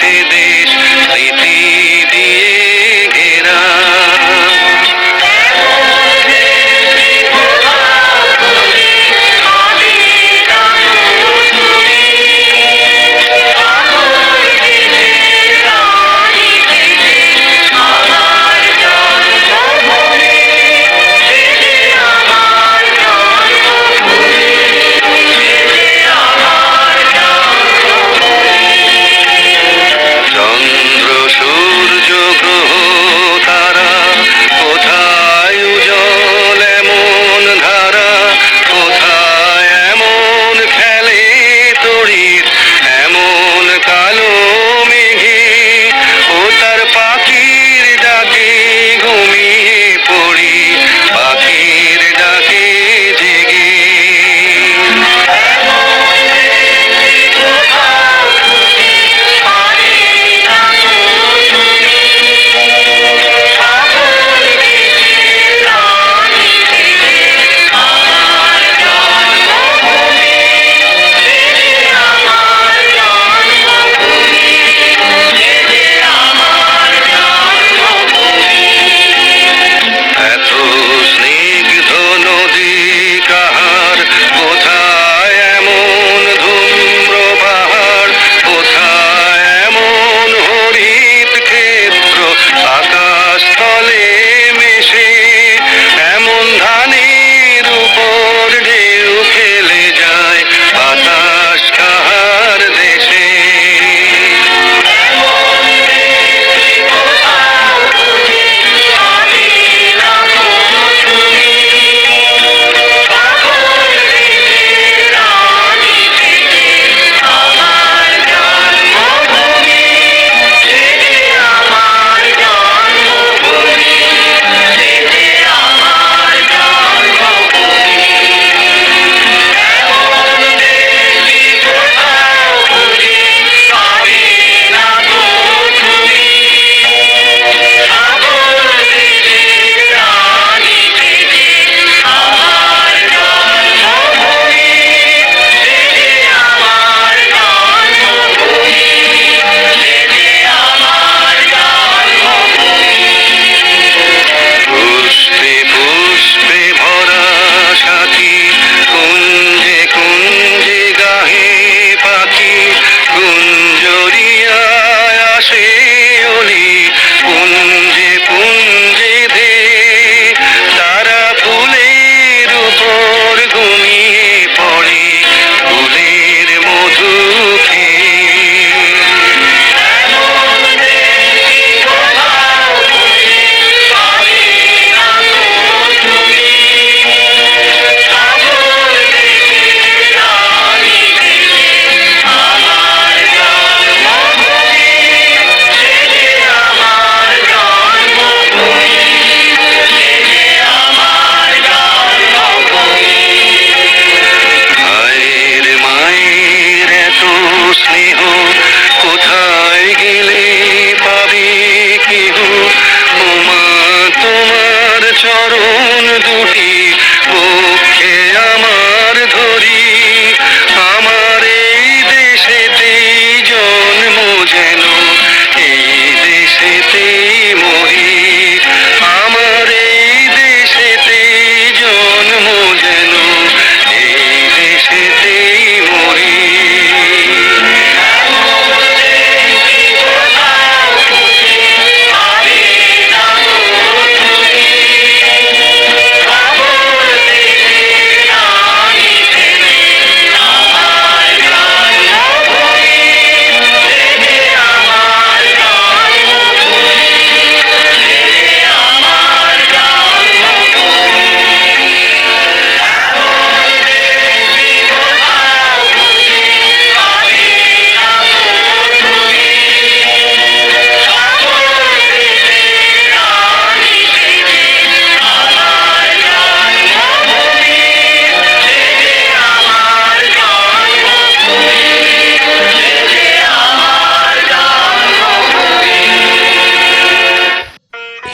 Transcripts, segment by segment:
see the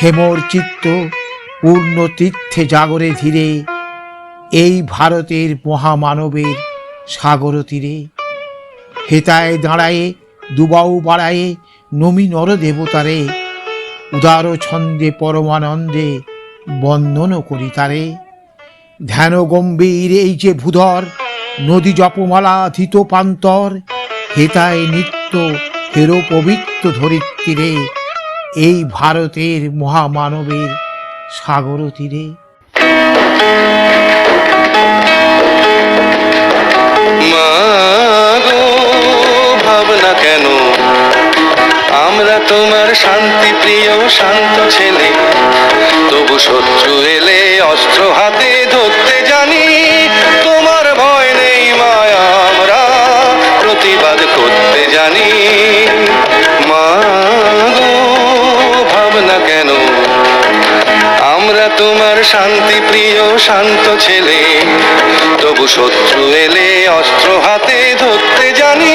হেমর চিত্ত পূর্ণ তীর্থে জাগরে ধীরে, এই ভারতের মহামানবের সাগর তীরে। হেতায় দাঁড়ায়ে, দুবাউ বাড়ায়ে, নমি নর দেবতারে উদার ছন্দে পরমানন্দে বন্দন করি তারে। ধ্যান গম্ভীর এই যে ভূধর, নদী জপমালা ধৃত পান্তর, হেতায় নিত্য হেরো পবিত্র ধরিত্রীরে এই ভারতের মহামানবের সাগর তীরে। ভাবনা কেন? আমরা তোমার শান্তি প্রিয়, শান্ত ছেলে। তবু শত্রু এলে অস্ত্র হাতে ধরতে আমরা তোমার শান্তি প্রিয় শান্ত ছেলে তবু শত্রু এলে অস্ত্র হাতে ধরতে জানি।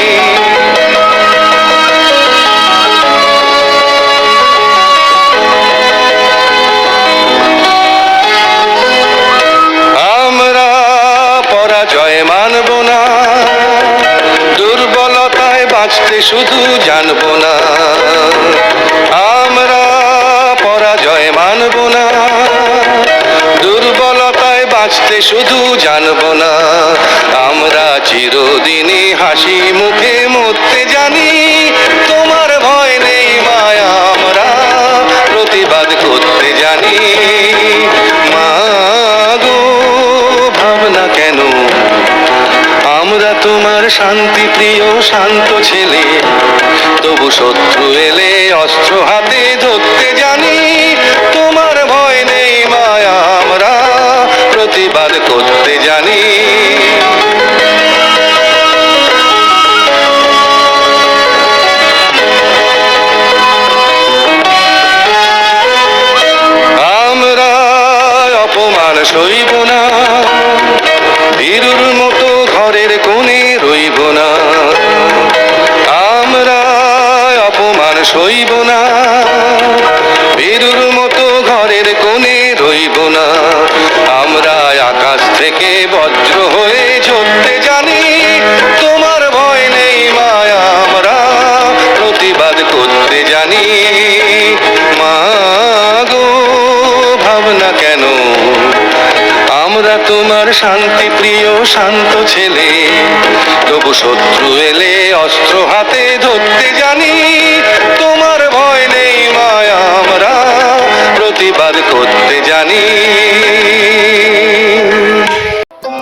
বাঁচতে শুধু জানব না। আমরা পরাজয় মানব না। দুর্বলতায় বাঁচতে শুধু জানব না। আমরা চিরদিনই হাসি মুখে মরতে জানি। শান্তি প্রিয় শান্ত ছেলে তবু শত্রু এলে সইব না। ভীরুর মতো ঘরের কোণে রইব না। আমরা আকাশ থেকে বজ্র হয়ে ঝরতে জানি, তোমার ভয় নেই মায়া, আমরা প্রতিবাদ করতে জানি। মা গো, ভাবনা কেন? আমরা তোমার শান্তি প্রিয়, শান্ত ছেলে। তবু শত্রু এলে অস্ত্র হাতে ধরতে জানি করতে জানি।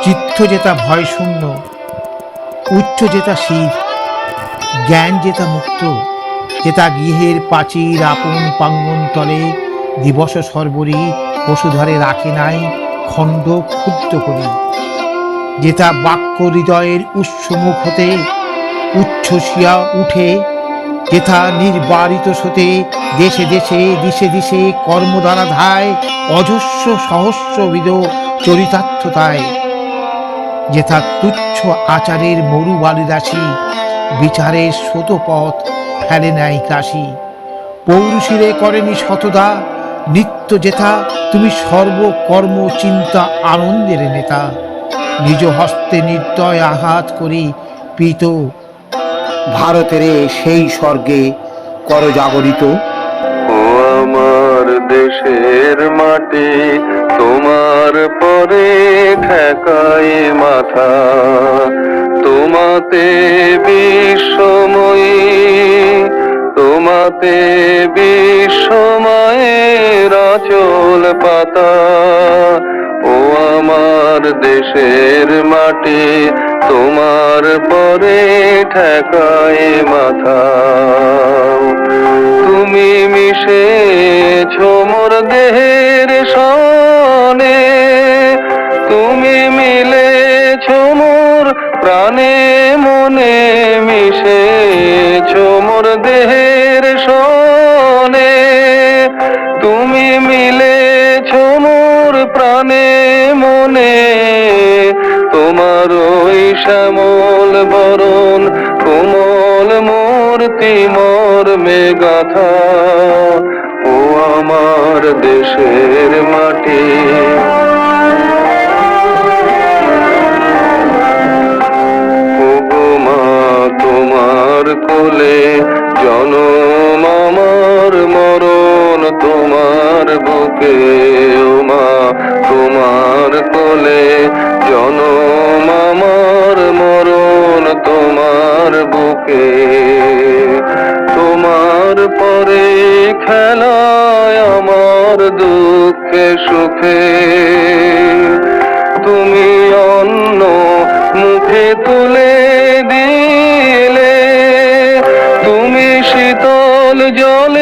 চিত্ত যেতা ভয় শূন্য, উচ্চ যেতা শির, জ্ঞান যেতা মুক্ত যেতা গৃহের প্রাচীর আপন পাঙ্গন তলে, দিবস সর্বরি বসুধরে রাখে নাই খণ্ড ক্ষুব্ধ করি। যেতা বাক্য হৃদয়ের উৎসমুখ হতে উচ্ছ্বসিয়া উঠে যেথা নির্বারিত সতে দেশে দেশে, দিশে দিশে ধায় অজস্র সহস্রবিধ চরিতার্থতায়। যেথা তুচ্ছ আচারের মরু বালিদাসী বিচারের শতপথ ফেলে নেয় কাশি। পৌরুষিরে করেনি শতদা নিত্য যেথা তুমি সর্বকর্ম চিন্তা আনন্দের নেতা। নিজ হস্তে নির্দয় আঘাত করি পিত ভারতের সেই স্বর্গে কর জাগরিত ও আমার দেশের মাটি, তোমার পরে ঠেকায় মাথা। তোমাতে বিশ্বময়ী, তোমাতে বিশ্বময়ের আচল পাতা। ও আমার দেশের মাটি, তোমার পরে ঠেকায় মাথা। তুমি মিশে ছোমর দেহের সনে, তুমি মিলে মোর প্রাণে শ্যামল বরণ, কোমল মূর্তি, মোর মেগাথা ও আমার দেশের মাটি। তোমার কোলে জনম আমার মরণ, তোমার বুকে বুকে তোমার পরে খেলায় আমার দুঃখে সুখে। তুমি অন্য মুখে তুলে দিলে। তুমি শীতল জলে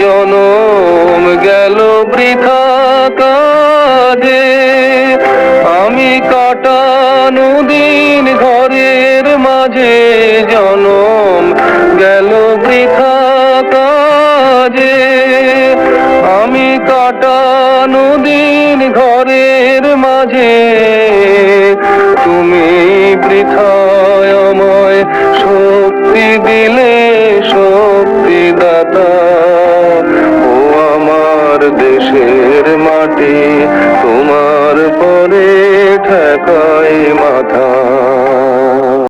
জনম গেল বৃথা কাজে। আমি কাটানো দিন ঘরের মাঝে জনম গেল বৃথা কাজে। আমি কাটানো দিন ঘরের মাঝে। তুমি বৃথায় মাটি তোমার পরে ঠেকাই মাথা।